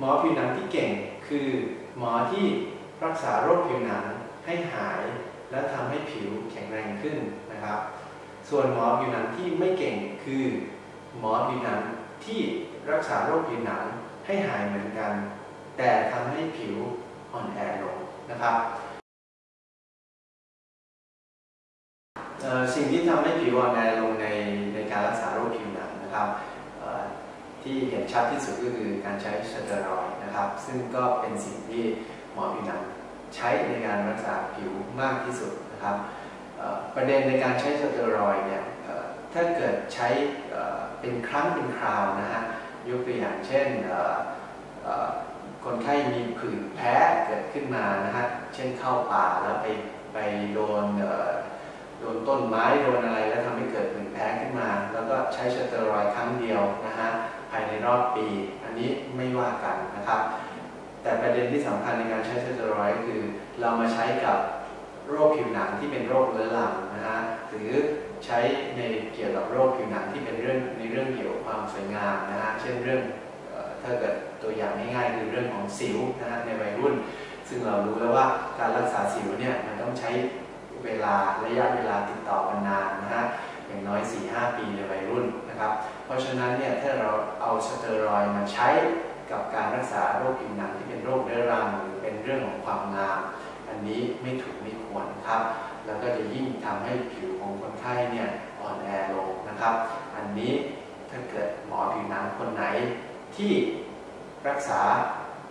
หมอผิวหนังที่เก่งคือหมอที่รักษาโรคผิวหนังให้หาย และทำให้ผิวแข็งแรงขึ้นนะครับ ส่วนหมอผิวหนังที่ไม่เก่งคือ หมอผิวหนังที่รักษาโรคผิวหนังให้หายเหมือนกัน แต่ทำให้ผิวอ่อนแอลงนะครับสิ่งที่ทำให้ผิวอ่อนแอลงในในการรักษาโรคผิวหนังนะครับ ที่เห็นชัดที่สุดก็คือการใช้สเตียรอยด์นะครับ ซึ่งก็เป็นสิ่งที่หมอผิวหนังใช้ในการรักษาผิวมากที่สุดนะครับประเด็นในการใช้สเตียรอยด์เนี่ยถ้าเกิดใช้เป็นครั้งเป็นคราวนะฮะยกตัวอย่างเช่นคนไข้มีผื่นแพ้เกิดขึ้นมานะฮะเช่นเข้าป่าแล้วไปไปโดนโดนต้นไม้โดนอะไรแล้วทำให้เกิดผื่นแพ้ขึ้นมา แล้วก็ใช้สเตียรอยด์ครั้งเดียวนะฮะายในรอบปี อันนี้ไม่ว่ากันนะครับ แต่ประเด็นที่สำคัญในการใช้สเตียรอยด์คือ เรามาใช้กับโรคผิวหนังที่เป็นโรคเรื้อรังนะฮะหรือใช้ในเกี่ยวกับโรคผิวหนังที่เป็นเรื่องในเรื่องเกี่ยวกับความสวยงามนะฮะเช่นเรื่องถ้าเกิดตัวอย่างง่ายๆคือเรื่องของสิวนะฮะในวัยรุ่น ซึ่งเรารู้แล้วว่าการรักษาสิวเนี่ยมันต้องใช้เวลาระยะเวลาติดต่อกันนานนะฮะอย่างน้อย 4-5 ปีในวัยรุ่นนะค รับเพราะฉะนั้นเนี่ยถ้าเราเอาสเตียรอยด์มาใช้กับการรักษาโรคผิวหนังที่เป็นโรคเรื้อรังหรือเป็นเรื่องของความงาม อันนี้ไม่ถูกไม่ควรครับ แล้วก็จะยิ่งทำให้ผิวของคนไข้เนี่ยอ่อนแอลงนะครับ อันนี้ถ้าเกิดหมอผิวหนังคนไหนที่รักษา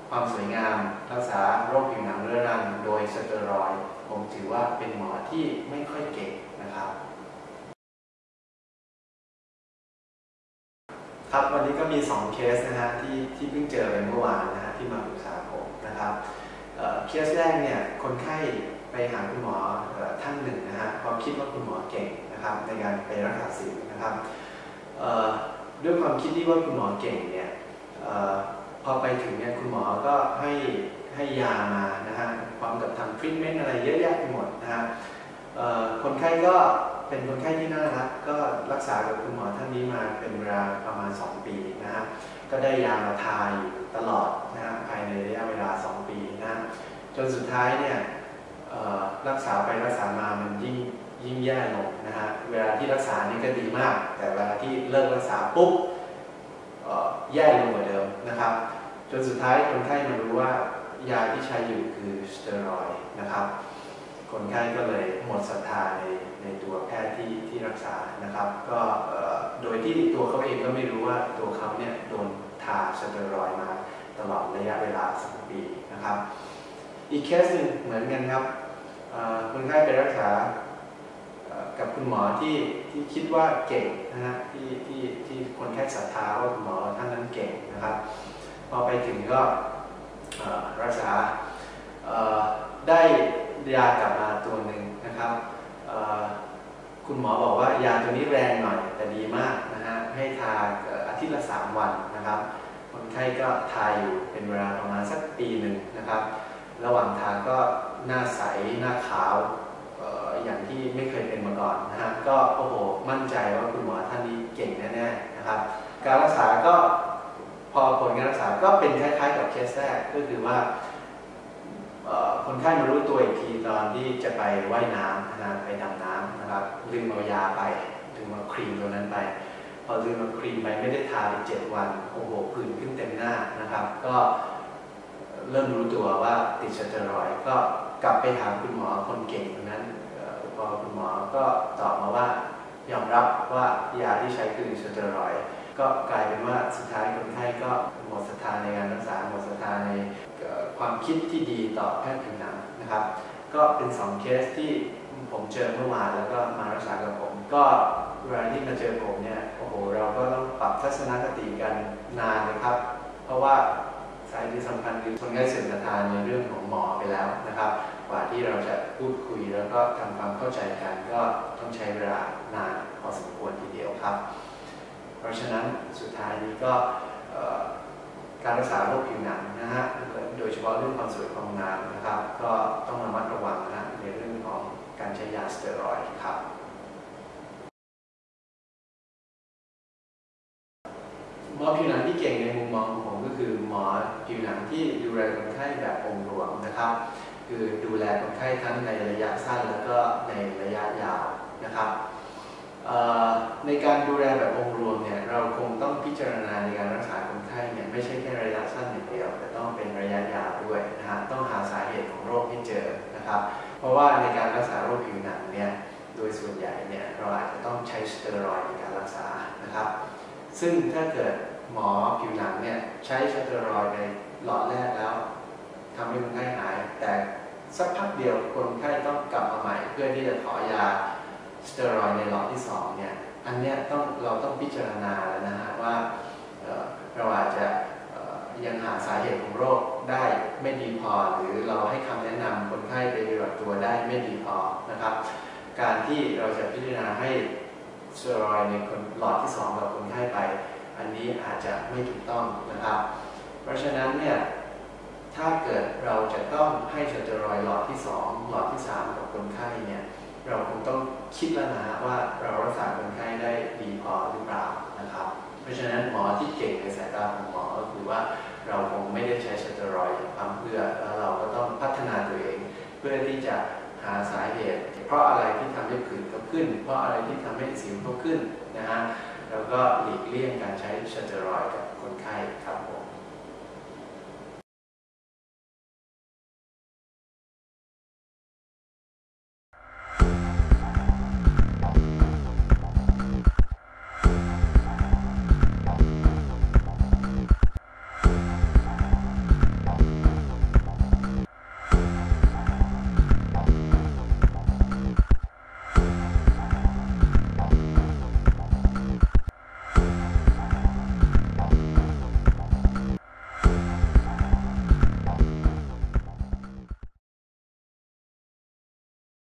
ความสวยงาม รักษาโรคผิวหนังเรื้อรัง โดยสเตียรอยด์ผมถือว่าเป็นหมอที่ไม่ค่อย ครับวันนี้ก็มี 2 เคสนะฮะที่ที่เพิ่งเจอไปเมื่อวานนะฮะที่มาปรึกษาผมนะครับเเคสแรกเนี่ยคนไข้ไปหาคุณหมออท่านหนึ่งนะฮะเพราะคิดว่าคุณหมอเก่งนะครับในการไปรักษาสิวนะครับด้วยความคิดที่ว่าคุณหมอเก่งเนี่ยอพอไปถึงเนี่ยคุณหมอก็ให้ให้ยามานะฮะพร้อมกับทำทรีทเมนต์อะไรเยอะแยะไปหมดนะฮะ คนไข้ก็เป็นคนไข้ที่น่ารักก็รักษากับคุณหมอท่านนี้มาเป็นเวลาประมาณ 2 ปีนะฮะก็ได้ยามาทาอยู่ตลอดนะฮะภายในระยะเวลา 2 ปีนะฮะจนสุดท้ายเนี่ยรักษาไปรักษามามันยิ่งยิ่งแย่ลงนะฮะเวลาที่รักษานี่ก็ดีมาก แต่เวลาที่เลิกรักษาปุ๊บแย่ลงกว่าเดิมนะครับ จนสุดท้ายคนไข้มารู้ว่ายาที่ใช้อยู่คือสเตียรอยด์นะครับ คนไข้ก็เลยหมดศรัทธาในในตัวแพทย์ที่ที่รักษานะครับ ก็โดยที่ตัวเขาเองก็ไม่รู้ว่าตัวเขาเนี่ยโดนทาสเตียรอยมาตลอดระยะเวลาสองปีนะครับ อีกเคสหนึ่งเหมือนกันครับคนไข้ไปรักษากับคุณหมอที่ที่คิดว่าเก่งนะฮะที่ที่ที่คนไข้ศรัทธาว่าคุณหมอท่านนั้นเก่งนะครับ พอไปถึงก็รักษาได้ ยากลับมาตัวหนึ่งนะครับคุณหมอบอกว่ายาตัวนี้แรงหน่อยแต่ดีมากนะฮะให้ทาอาทิตย์ละ 3 วันนะครับคนไข้ก็ทาอยู่เป็นเวลาประมาณสักปีหนึ่งนะครับ ระหว่างทางก็หน้าใสหน้าขาวอออย่างที่ไม่เคยเป็นมาก่อนนะฮะก็โอ้โหมั่นใจว่าคุณหมอท่านนี้เก่งแน่ๆนะครับ การรักษาก็พอผลการรักษาก็เป็นคล้ายๆกับเคสแรกก็คือว่า คนไข้มารู้ตัวอีกทีตอนที่จะไปว่ายน้ำนะไปดำน้ำนะครับลืมเอายาไปลืมเอาครีมตัวนั้นไป พอลืมเอาครีมไปไม่ได้ทาไปเจ็ดวันโอ้โหผื่นขึ้นเต็มหน้านะครับ ก็เริ่มรู้ตัวว่าติดสเตียรอยก็กลับไปถามคุณหมอคนเก่งคนนั้นพอคุณหมอก็ตอบมาว่ายอมรับว่ายาที่ใช้คือสเตียรอยก็กลายเป็นว่าสุดท้ายคนไข้ก็หมดศรัทธาในการรักษาหมดศรัทธาใน ความคิดที่ดีต่อแพทย์ผิวหนังนะครับ ก็เป็น 2 เคสที่ผมเจอเมื่อวานแล้วก็มารักษากับผม ก็เวลาที่มาเจอผมเนี่ยโอ้โหเราก็ต้องปรับทัศนคติกันนานเลยครับ เพราะว่าสายที่สำคัญคือคนไข้เสื่อมศรัทธาในเรื่องของหมอไปแล้วนะครับ กว่าที่เราจะพูดคุยแล้วก็ทำความเข้าใจกันก็ต้องใช้เวลานานพอสมควรทีเดียวครับ เพราะฉะนั้นสุดท้ายนี้ก็การรักษาโรคผิวหนังนะฮะ โดยเฉพาะเรื่องความสวยความงามนะครับ ก็ต้องระมัดระวังนะในเรื่องของการใช้ยาสเตียรอยด์ครับหมอผิวหนังที่เก่งในมุมมองของผมก็คือหมอผิวหนังที่ดูแลคนไข้แบบองค์รวมนะครับ คือดูแลคนไข้ทั้งในระยะสั้นแล้วก็ในระยะยาวนะครับในการดูแลแบบองค์รวมเนี่ยเราคงต้องพิจารณาในการ ไม่ใช่แค่ระยะสั้นอย่างเดียว แต่ต้องเป็นระยะยาวด้วยนะฮะต้องหาสาเหตุของโรคให้เจอนะครับ เพราะว่าในการรักษาโรคผิวหนังเนี่ยโดยส่วนใหญ่เนี่ยเราอาจจะต้องใช้สเตียรอยด์ในการรักษานะครับ ซึ่งถ้าเกิดหมอผิวหนังเนี่ยใช้สเตียรอยด์ในหลอดแรกแล้วทำให้คนไข้หาย แต่สักพักเดียวคนไข้ต้องกลับมาใหม่ เพื่อที่จะขอยาสเตียรอยด์ในหลอดที่สองเนี่ยอันเนี้ยต้องเราต้องพิจารณาแล้วนะฮะว่า เราอาจจะยังหาสาเหตุของโรคได้ไม่ดีพอ หรือเราให้คำแนะนำคนไข้ไปปฏิบัติตัวได้ไม่ดีพอนะครับ การที่เราจะพิจารณาให้สเตียรอยในคนหลอดที่สองกับคนไข้ไป อันนี้อาจจะไม่ถูกต้องนะครับ เพราะฉะนั้นเนี่ยถ้าเกิดเราจะต้องให้สเตียรอยหลอดที่ 2 หลอดที่ 3 กับคนไข้เนี่ยเราคงต้องคิดแล้วนะฮะว่าเรารักษาคนไข้ได้ดีพอ ราะฉะนั้นหมอที่เก่งในสายตาของหมอก็คือว่าเราคงไม่ได้ใช้สเตอรอยด์ทมเพื่อแล้วเราก็ต้องพัฒนาตัวเอง เพื่อที่จะหาสาเหตุ เพราะอะไรที่ทำให้ผื่นเขาขึ้น เพราะอะไรที่ทำให้สิวเขาขึ้นนะฮะแล้วก็หลีกเลี่ยงการใช้สเตอรอยด์กับคนไข้ครับผม